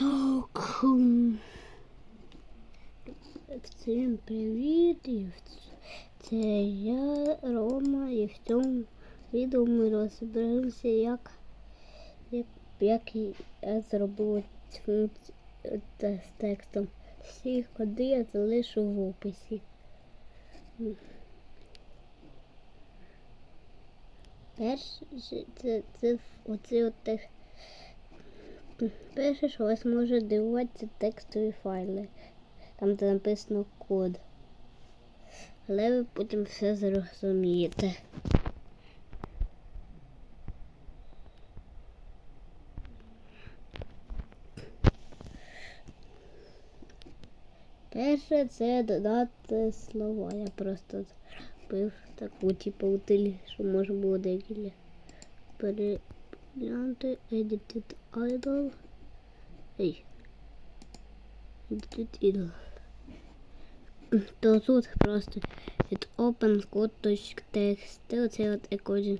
Так. Всім привіт. Це я, Рома, і в цьому відео ми розберемося, як, як, як я зробив цю- це з текстом. Всі коди я залишу в описі. Перше, це, це оці от текст. Перше, що вас може дивувати, це текстові файли, там де написано код. Але ви потім все зрозумієте. Перше це додати слова. Я просто зробив таку типу утиль, що може було декілька. Переглянути Edited Idle. Ей. Edited Idle. То тут просто від open code.txt. Оце от екодін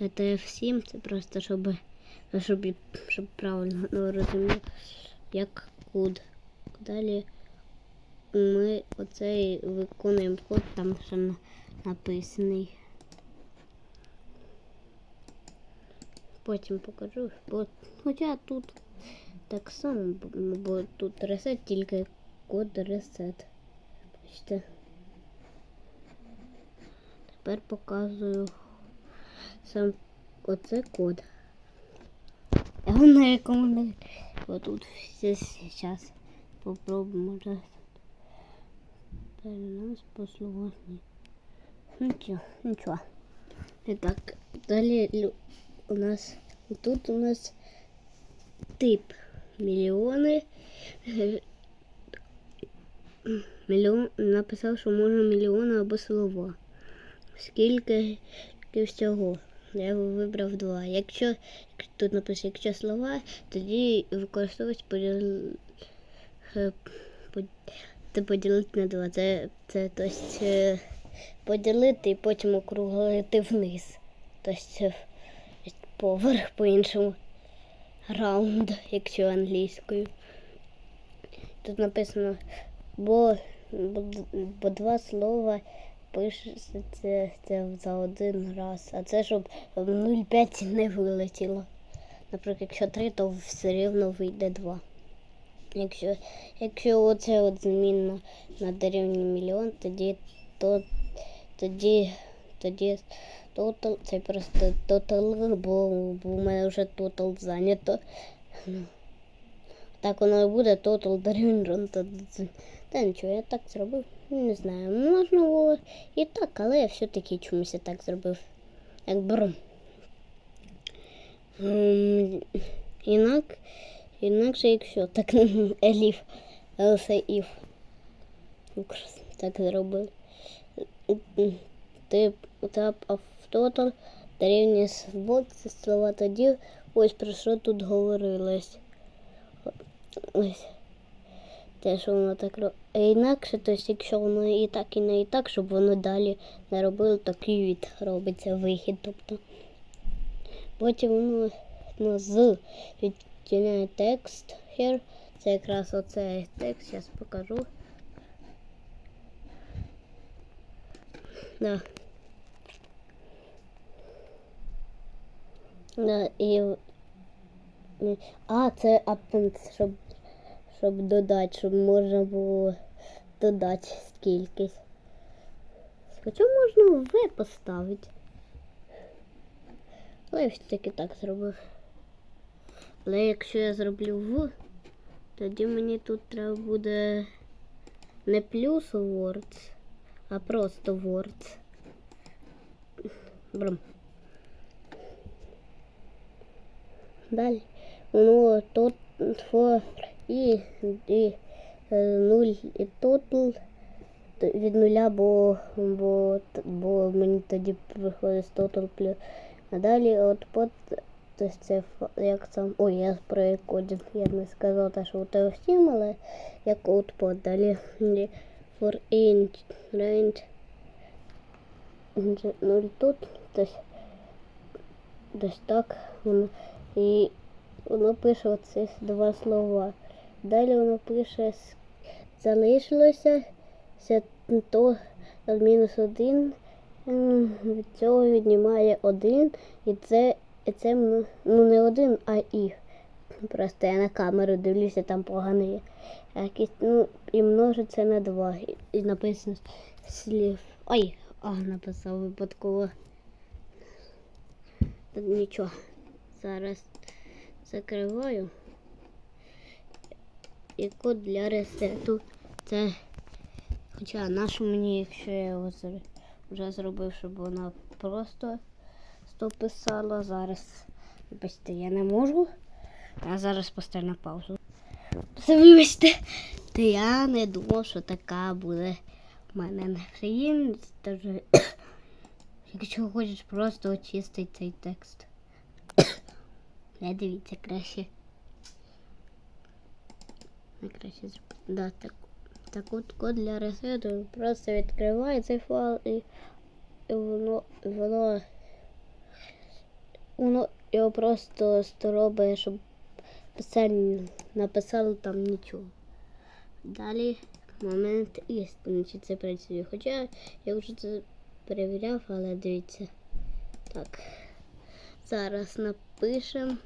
ETF7. Це просто щоб, щоб, щоб правильно ну, розуміти, як код. Далі ми оцей виконуємо код, там на- написаний. Потім покажу, бо хоча тут так само, бо- тут ресет, тільки код ресет. Бачите. Тепер показую сам оце код. Я не рекомендую. Отут все зараз попробуємо раз. Перенос по. Нічого, нічого. І так, далі у нас тут у нас тип мільйони. Мільйон написав, що можна мільйони або слова. Скільки всього? Я вибрав два. Якщо тут написано, якщо слова, тоді використовують поділ... е, поділити на два. Це, це тобто, е, поділити і потім округлити вниз. Тобто е, поверх по-іншому. Раунд, якщо англійською. Тут написано, бо, бо, два слова пишеться за один раз. А це щоб 0,5 не вилетіло. Наприклад, якщо 3, то все рівно вийде 2. Якщо, якщо оце от змінно на дорівнює мільйон, тоді то тоді тоді тотал, це просто тотал, бо, бо у мене вже тотал зайнято. Так воно і буде тотал дорівнює. Та нічого, я так зробив. Не знаю, можна було і так, але я все-таки чомусь так зробив. Як беру. Ем, інак, інакше, якщо так еліф, else if. Так зробив. Тип of total дорівнює свобод, це слова тоді. Ось про що тут говорилось. Ось. Те, що воно так робить. Інакше, тобто, якщо воно і так, і не і так, щоб воно далі не робило, то квіт робиться вихід. Тобто. Потім воно ну, з відтіняє текст here. Це якраз оцей текст, зараз покажу. Да. І... А, це append, щоб, щоб додати, щоб можна було додати скількись. Хоча можна В поставити. Але я все-таки так зробив. Але якщо я зроблю В, тоді мені тут треба буде не плюс words, а просто words. Бром. Далі. Воно тут і, і е, нуль і total від нуля, бо, бо, бо мені тоді приходить total плюс. А далі от под тобто це як сам. Ой, я про екодінг. Я не сказав що у тебе всім, але як output. Далі for int range 0 тут. Тобто, десь так воно. І воно пише оці два слова. далі воно пише залишилося то мінус один. Від цього віднімає один. І це, і це ну не один, а і. Просто я на камеру дивлюся, там. А Якісь, ну, і множиться на два. І, і написано слів. Ой, а, написав випадково. Нічого. Зараз закриваю. І код для ресету. Це. Хоча нашу мені, якщо я його вже зробив, щоб вона просто стописала. Зараз. Вибачте, я не можу. Я зараз поставлю на паузу. Все вибачте. Та я не думав, що така буде в мене неприємність. Якщо хочеш просто очистити цей текст. Не дивіться краще. Зробити. Да, так, так от код для ресету просто відкриває цей файл і, і воно, воно, воно його просто робить, щоб писали, написали там нічого. Далі момент істини, чи це працює. Хоча я вже це перевіряв, але дивіться. Так. Зараз напишемо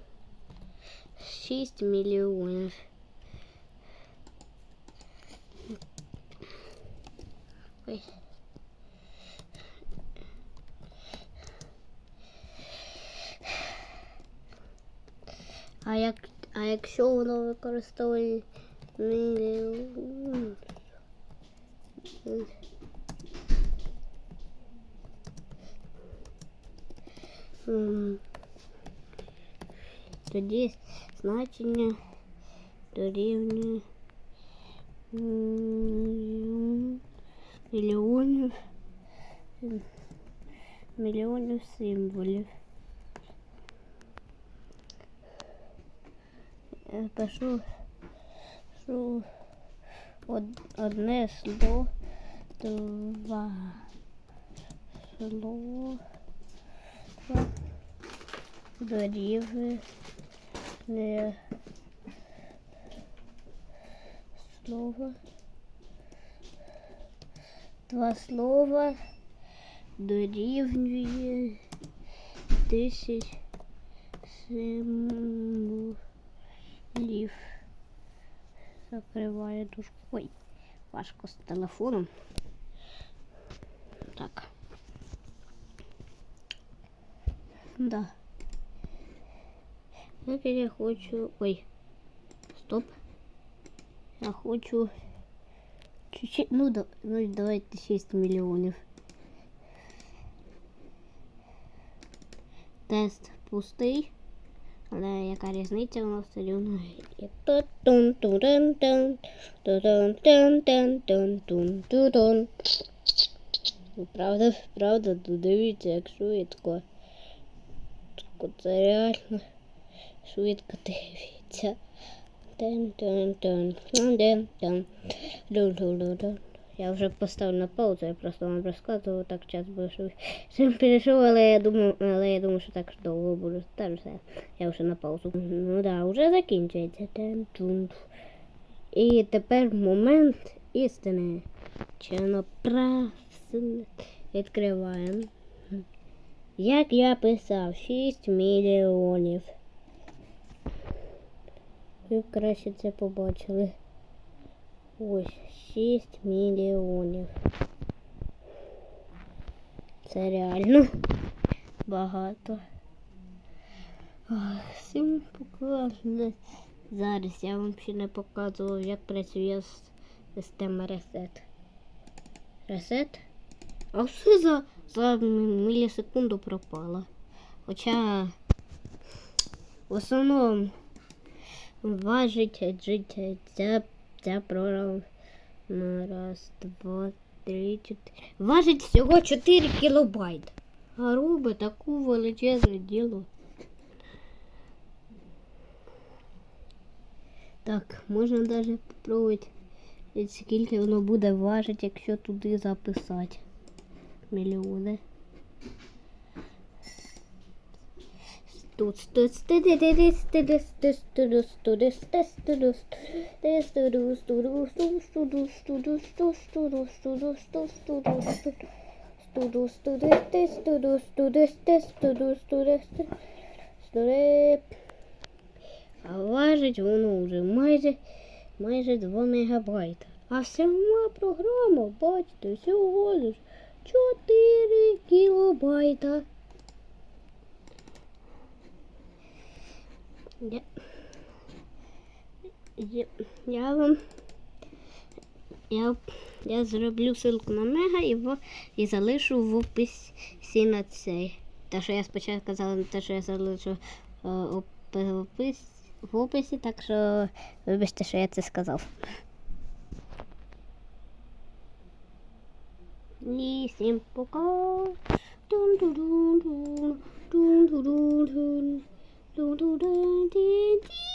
6 мільйонів. Ой. А як а якщо воно використовує мільйон. М, Тоді значення дорівнює м, мільйонів мільйонів символів. Я пишу, пишу од- одне слово, два слова дорівнює слово. Два слова дорівнює тисяч символів. Закриваю дужку. Ой, важко з телефоном. Так. Да. Як я хочу. Ой. Стоп. Я хочу. Чуть-чуть. Ну, да, ну давайте 6 мільйонів. Тест пустий. Але яка різниця у нас все рівно є. Тун-тун-тун-тун, тун-тун-тун-тун-тун-тун. Правда, правда, тут дивіться, як швидко. Тако Це реально Швидко дивіться. Я вже поставив на паузу, я просто вам розказував, так час був швидко перейшов, але я думав, але я думаю, що так довго буде. Та все. Я вже на паузу. Ну да, вже закінчується. І тепер момент істини. Чи воно відкриваємо. Як я писав, 6 мільйонів. Ви б краще це побачили. Ось 6 мільйонів. Це реально багато. Всім покажу. Зараз я вам ще не показував, як працює система ресет. Ресет? А все за, за мілісекунду пропало. Хоча в основному важить життя ця, ця програма. Ну, раз, два, три, чотири. Важить всього 4 кілобайт. А робить таку величезне діло. Так, можна навіть спробувати, скільки воно буде важити, якщо туди записати мільйони. А важить воно вже майже майже 2 мегабайта. А сама програма, бачите, всього лиш 4 кілобайта. Я, я, я вам я, я зроблю ссылку на мега і, в, і залишу в описі на цей. Те, що я спочатку казала, те, що я залишу е, оп- в, опис, в описі, так що вибачте, що я це сказав. І всім пока. 嘟嘟嘟嘟嘟。